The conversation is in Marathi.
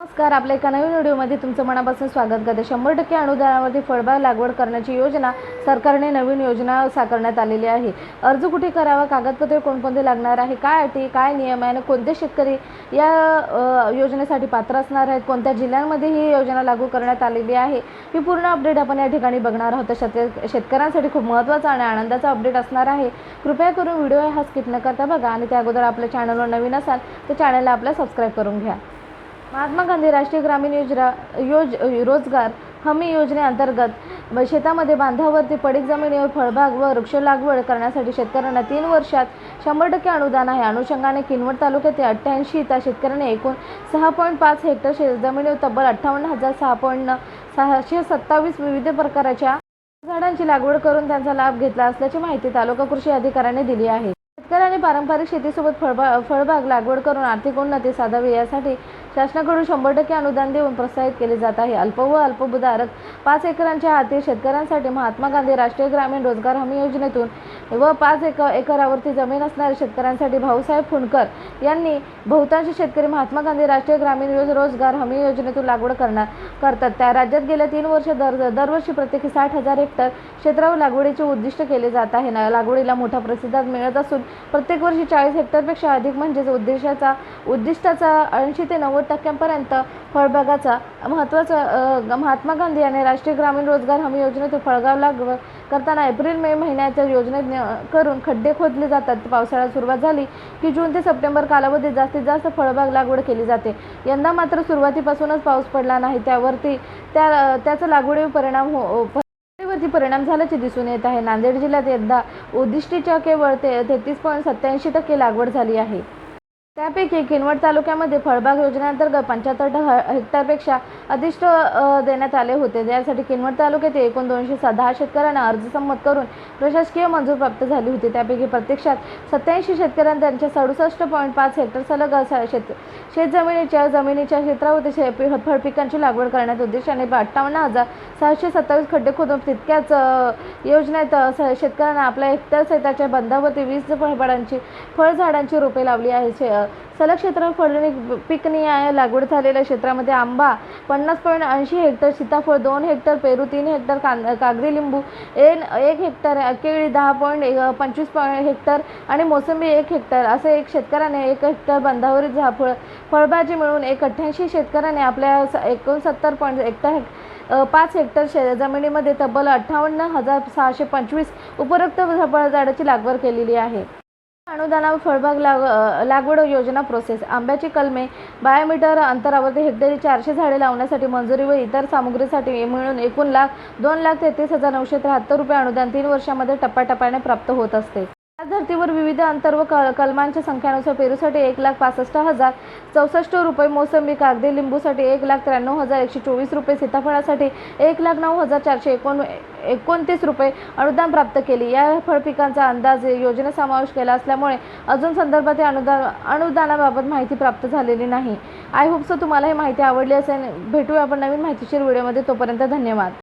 नमस्कार आपल्या एका नवीन व्हिडिओमध्ये तुमचं मनापासून स्वागत. करते शंभर टक्के अनुदानावरती फळबाग लागवड करण्याची योजना सरकारने नवीन योजना साकारण्यात आलेली आहे. अर्ज कुठे करावा कागदपत्रे कोणकोणते लागणार आहे काय अटी काय नियम आहे आणि कोणते शेतकरी या योजनेसाठी पात्र असणार आहेत कोणत्या जिल्ह्यांमध्ये ही योजना लागू करण्यात आलेली आहे ही पूर्ण अपडेट आपण या ठिकाणी बघणार आहोत. शेत शेतकऱ्यांसाठी खूप महत्त्वाचा आणि आनंदाचा अपडेट असणार आहे. कृपया करून व्हिडिओ हा स्किप न करता बघा आणि त्या अगोदर आपल्या चॅनलवर नवीन असाल तर चॅनलला आपल्या सबस्क्राईब करून घ्या. महात्मा गांधी राष्ट्रीय ग्रामीण योजना योज रोजगार हमी योजनेअंतर्गत शेतामध्ये बांधावरती पडीक जमिनीवर फळबाग व वृक्ष लागवड करण्यासाठी शेतकऱ्यांना तीन वर्षात शंभर टक्के अनुदान आहे. अनुषंगाने किनवट तालुक्यातील अठ्ठ्याऐंशी त्या शेतकऱ्यांनी एकूण सहा पॉईंट पाच हेक्टर शे जमिनीवर तब्बल अठ्ठावन्न हजार सहा पॉईंट सहाशे सत्तावीस विविध प्रकारच्या झाडांची लागवड करून त्यांचा लाभ घेतला असल्याची माहिती तालुका कृषी अधिकाऱ्यांनी दिली आहे. शेतकऱ्यांनी पारंपरिक शेतीसोबत फळबा फळबाग लागवड करून आर्थिक उन्नती साधावी यासाठी शासनाकडून शंभर टक्के अनुदान देऊन प्रोत्साहित केले जात आहे. अल्प व अल्पभूधारक पाच एकरांच्या हाती शेतकऱ्यांसाठी महात्मा गांधी राष्ट्रीय ग्रामीण रोजगार हमी योजनेतून व पाच एक एकरावरती जमीन असणाऱ्या शेतकऱ्यांसाठी भाऊसाहेब फुंडकर यांनी बहुतांश शेतकरी महात्मा गांधी राष्ट्रीय ग्रामीण योज- रोजगार हमी योजनेतून लागवड करणार करतात. त्या राज्यात गेल्या तीन वर्ष दर दरवर्षी प्रत्येकी साठ हजार हेक्टर क्षेत्रावर लागवडीचे उद्दिष्ट केले जात आहे. ना लागवडीला मोठा प्रतिसाद मिळत असून प्रत्येक वर्षी चाळीस हेक्टरपेक्षा अधिक म्हणजेच उद्देशाचा उद्दिष्टाचा ऐंशी ते नव्वद टक्क्यांपर्यंत फळबागाचा महत्त्वाचा महात्मा गांधी यांनी राष्ट्रीय ग्रामीण रोजगार हमी योजनेतून फळगाव लागवड करताना एप्रिल मे महिन्याच्या योजनेत न- करून खड्डे खोदले जातात. पावसाळ्यात सुरुवात झाली की जून ते सप्टेंबर कालावधीत जास्तीत जास्त फळबाग लागवड केली जाते. यंदा मात्र सुरुवातीपासूनच पाऊस पडला नाही. त्यावरती त्या त्याचा लागवडीवर परिणाम हो, हो वरती परिणाम झाल्याचे दिसून येत आहे. नांदेड जिल्ह्यात यंदा उद्दिष्टीच्या केवळ ते तेहतीस पॉईंट सत्याऐंशी टक्के लागवड झाली आहे. त्यापैकी किनवट तालुक्यामध्ये फळबाग योजनेअंतर्गत पंच्याहत्तर हेक्टरपेक्षा अधिष्ट देण्यात आले होते. ज्यासाठी किनवट तालुक्यातील एकूण दोनशे दहा शेतकऱ्यांना अर्ज संमत करून प्रशासकीय मंजूर प्राप्त झाली होती. त्यापैकी प्रत्यक्षात सत्याऐंशी शेतकऱ्यांना त्यांच्या सडुसष्ट पॉईंट पाच हेक्टर सलग असा शेत शेतजमिनीच्या जमिनीच्या क्षेत्रावरती शे फळपिकांची लागवड करण्याच्या उद्देशाने अठ्ठावन्न हजार सहाशे सत्तावीस खड्डे खोदून तितक्याच योजनेत शेतकऱ्यांना आपल्या हेक्टर शेताच्या बंधावरती वीस फळबाडांची फळझाडांची रोपे लावली आहे. शे- सलग क्षेत्र फळणी पिकनिहाय लागवड झालेल्या क्षेत्रामध्ये आंबा पन्नास पॉईंट ऐंशी हेक्टर सीताफळ दोन हेक्टर पेरू तीन हेक्टर कां कागदी लिंबू एन एक हेक्टर केळी दहा पॉईंट पंचवीस पॉईंट हेक्टर आणि मोसंबी एक हेक्टर. असे एक शेतकऱ्याने एक हेक्टर बंधावरील झा फळ फळभाजी मिळून एक अठ्ठ्याऐंशी शेतकऱ्याने आपल्या स- एकोणसत्तर पॉईंट हेक्टर पाच हेक्टर शे जमिनीमध्ये तब्बल अठ्ठावन्न हजार सहाशे पंचवीस उपरोक्त फळझाडाची लागवड केलेली आहे. अनुदानावर फळबाग लाग लागवड योजना प्रोसेस आंब्याची कलमे बायोमीटर अंतरावरती हेक्टरी चारशे झाडे लावण्यासाठी मंजुरी व इतर सामुग्रीसाठी मिळून एकूण लाख दोन लाख तेहतीस हजार नऊशे त्र्याहत्तर रुपये अनुदान तीन वर्षामध्ये टप्प्याटप्प्याने प्राप्त होत असते. या धर्तीवर विविध अंतर व कल कलमांच्या संख्यानुसार पेरूसाठी एक लाख पासष्ट हजार चौसष्ट रुपये मोसंबी कागदी लिंबूसाठी एक लाख त्र्याण्णव हजार एकशे चोवीस रुपये सीताफळासाठी एक लाख नऊ हजार चारशे एकोण एकोणतीस रुपये अनुदान प्राप्त केली. या फळपिकांचा अंदाज योजना समावेश केला असल्यामुळे अजून संदर्भात या अनुदान अनुदानाबाबत माहिती प्राप्त झालेली नाही. आय होप सो तुम्हाला ही माहिती आवडली असेल. भेटूया आपण नवीन माहितीशीर व्हिडिओमध्ये. तोपर्यंत धन्यवाद.